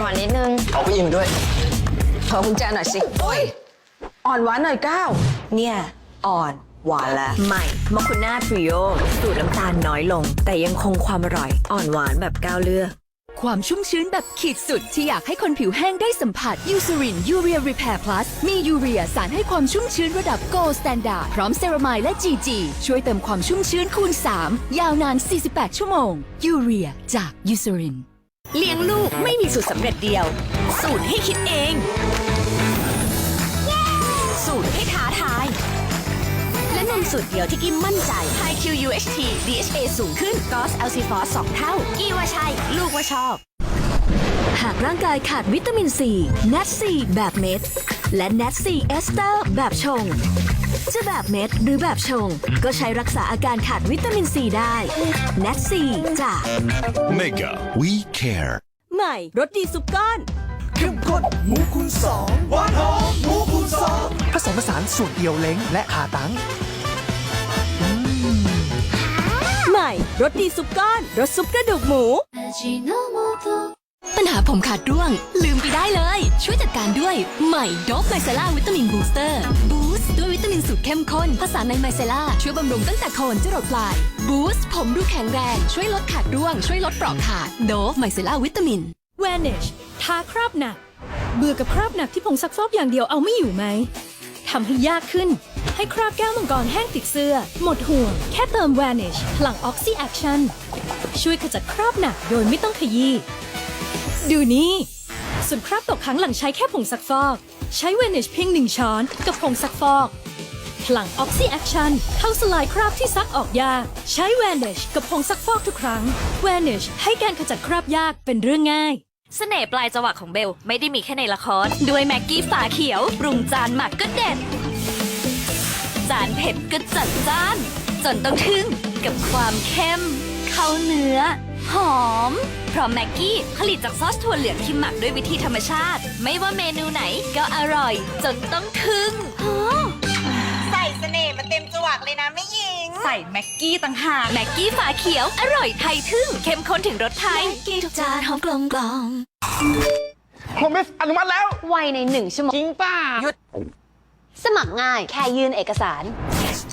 หวานนิดนึง เอาไปอิ่มด้วย ขอกุญแจหน่อยสิโอ้ยอ่อนหวานหน่อยก้าวเนี่ย อ่อนหวานและใหม่มอคุน่าทริโอสูตรน้ำตาลน้อยลง แต่ยังคงความอร่อย อ่อนหวานแบบก้าวเลือก ความชุ่มชื้นแบบขีดสุด ที่อยากให้คนผิวแห้งได้สัมผัสยูซ r รินยูเรียรีแพร์พลัสมียูเรียสารให้ความชุ่มชื้นระดับโกลสแตนดาร์ดพร้อมเซรามายและ GG ช่วยเติมความชุ่มชื้นคูณ 3 ยาวนาน 48 ชั่วโมงยูเรียจากยูซ r ริน เลี้ยงลูกไม่มีสูตรสำเร็จเดียว สูตรให้คิดเอง สูตรให้ท้าทาย และนมสูตรเดียวที่กิมมั่นใจ High QUHT DHA สูงขึ้น GOS l c f o s 2เท่า กี่ว่าใช่ ลูกว่าชอบ หากร่างกายขาดวิตามินซี n a t ซีแบบเม็ด และ n a t ซีเอสเตอร์แบบชง จะแบบเม็ดหรือแบบชง ก็ใช้รักษาอาการขาดวิตามินซีได้ n a t ซีจาก Mega We Care ใหม่รสดีซุปก้อนเข้มข้นหมูคูณสองหวานหอมหมูคูณสองผสมผสานสูตรเดียวเล้งและขาตังใหม่รสดีซุปก้อนรสซุปกระดูกหมู ปัญหาผมขาดร่วง ลืมไปได้เลย ช่วยจัดการด้วยใหม่โดฟไมเซล่าวิตามินบูสเตอร์บูสต์ด้วยวิตามินสูตรเข้มข้นผสานในไมเซล่าช่วยบำรุงตั้งแต่โคนจรดปลายบูสต์ผมดูแข็งแรง ช่วยลดขาดร่วง ช่วยลดปราะขาดโดฟไมเซล่าวิตามิน Vanish ทาคราบหนัก เบื่อกับคราบหนักที่ผงซักฟอกอย่างเดียวเอาไม่อยู่ไหมทำให้ยากขึ้น ให้คราบแก้วมังกรแห้งติดเสื้อ หมดห่วง แค่เติม Vanish พลัง Oxy Action ช่วยขจัดคราบหนักโดยไม่ต้องขยี้ ดูนี่ ส่วนคราบตกค้างหลังใช้แค่ผงซักฟอก ใช้ Vanish เพียงหนึ่งช้อนกับผงซักฟอกพลัง Oxy Action เข้าสลายคราบที่ซักออกยาก ใช้ Vanish กับผงซักฟอกทุกครั้ง Vanish ให้การขจัดคราบยากเป็นเรื่องง่ายเสน่ห์ปลายจวักของเบล ไม่ได้มีแค่ในละคร ด้วยแม็กกี้ฝาเขียว ปรุงจานหมักก็เด็ด จานเผ็ดก็จัดจ้าน จนต้องทึ่งกับความเข้ม เข้าเนื้อ หอม เพราะแม็กกี้ผลิตจากซอสถั่วเหลืองที่หมักด้วยวิธีธรรมชาติ ไม่ว่าเมนูไหนก็อร่อย จนต้องทึ่งใส่เสน่ห์มาเต็มจวักเลยนะไม่หญิง ใส่แม็กกี้ต่างหากแม็กกี้ฝาเขียว อร่อยไทยทึ่งเข้มข้นถึงรสไทยกินทุกจานหอมกลมกล่อมโฮมิสอนุมัติแล้ว ไวในหนึ่งชั่วโมงจริงป่ะสมัครง่ายแค่ยื่นเอกสาร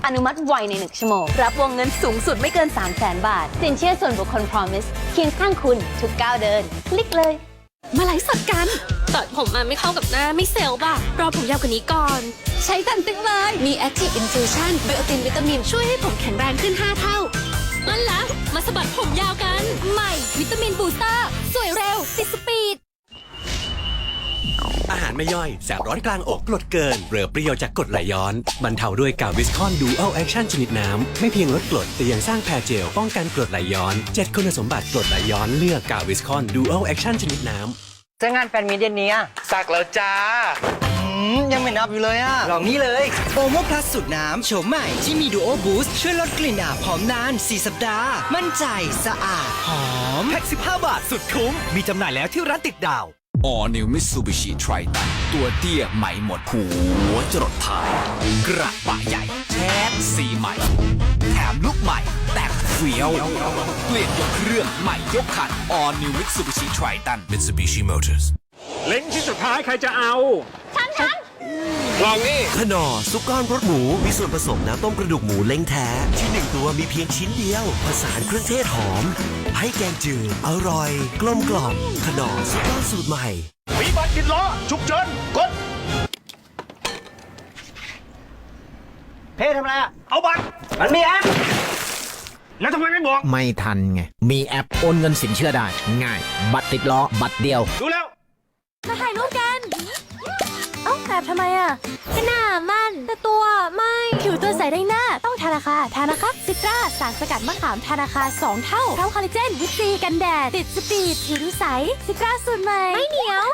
อนุมัติไวในหนึ่งชั่วโมง รับวงเงินสูงสุดไม่เกิน 3 0 0 0 0 0บาท สินเชื่อส่วนบุคคล Promise เคียงข้างคุณทุกก้าวเดิน คลิกเลย มาไลฟ์สดกันตัดผมมาไม่เข้ากับหน้าไม่เซลล์ป่ะ รอผมยาวกว่านี้ก่อน ใช้ตันตึงเลยมี Active Infusion ไบโอตินวิตามินช่วยให้ผมแข็งแรงขึ้น 5 เท่านั่นละมาสะบัดผมยาวกัน ใหม่วิตามิน ไม่ย่อยแสบร้อนกลางอกกรดเกินเรือเปรี้ยวจากกรดไหลย้อนบรรเทาด้วยกาวิสคอนดูอัลแอคชั่นชนิดน้ำ ไม่เพียงลดกรดแต่ยังสร้างแพรเจลป้องกันกรดไหลย้อน 7 คุณสมบัติกรดไหลย้อนเลือกกาวิสคอนดูอัลแอคชั่นชนิดน้ำจะงานแฟนมีเย็นนี้อะสักแล้วจ้าอืมยังไม่นับอยู่เลยอะลองนี้เลย โอโมพลัสสูตรน้ำโฉมใหม่ที่มีดูโอบูสต์ช่วยลดกลิ่นอับหอมนาน 4 สัปดาห์ มั่นใจสะอาด หอม แพ็ก15 บาทสุดคุ้ม มีจำหน่ายแล้วที่ร้านติดดาว All New Mitsubishi Triton ตัวเตี้ยใหม่หมดหัวจรดท้าย กระบะใหญ่แชทสีใหม่ แถมลุกใหม่ แต่งเฟี้ยว เปลี่ยนยกเครื่องใหม่ยกคัน All New Mitsubishi Triton Mitsubishi Motors เล้งที่สุดท้ายใครจะเอา ขนอซุปก้อนรสหมู มีส่วนผสมน้ำต้มกระดูกหมูเล้งแท้ ที่หนึ่งตัวมีเพียงชิ้นเดียว ผสานเครื่องเทศหอม ให้แกงจืดอร่อย กลมกล่อมขนอซุปก้อนสูตรใหม่มีบัตรติดล้อฉุกเฉินกด เพ่ทำอะไรอะ เอาบัตร มันมีแอป แล้วทำไมไม่บอก ไม่ทันไง มีแอปโอนเงินสินเชื่อได้ ง่าย บัตรติดล้อ บัตรเดียว ดูแล้ว มาถ่ายรูปกัน เอ้าแบบทำไมอะก็หน้ามัน แต่ตัวไม่ผิวตัวใสได้หน้า ต้องทานาคาทานาคัสซิตราสารสกัดมะขามทานาคา 2 เท่าพร้อมคอลลาเจนวิตซีกันแดดติดสปีดผิวดูใสซิตราสูตรใหม่ไม่เหนียว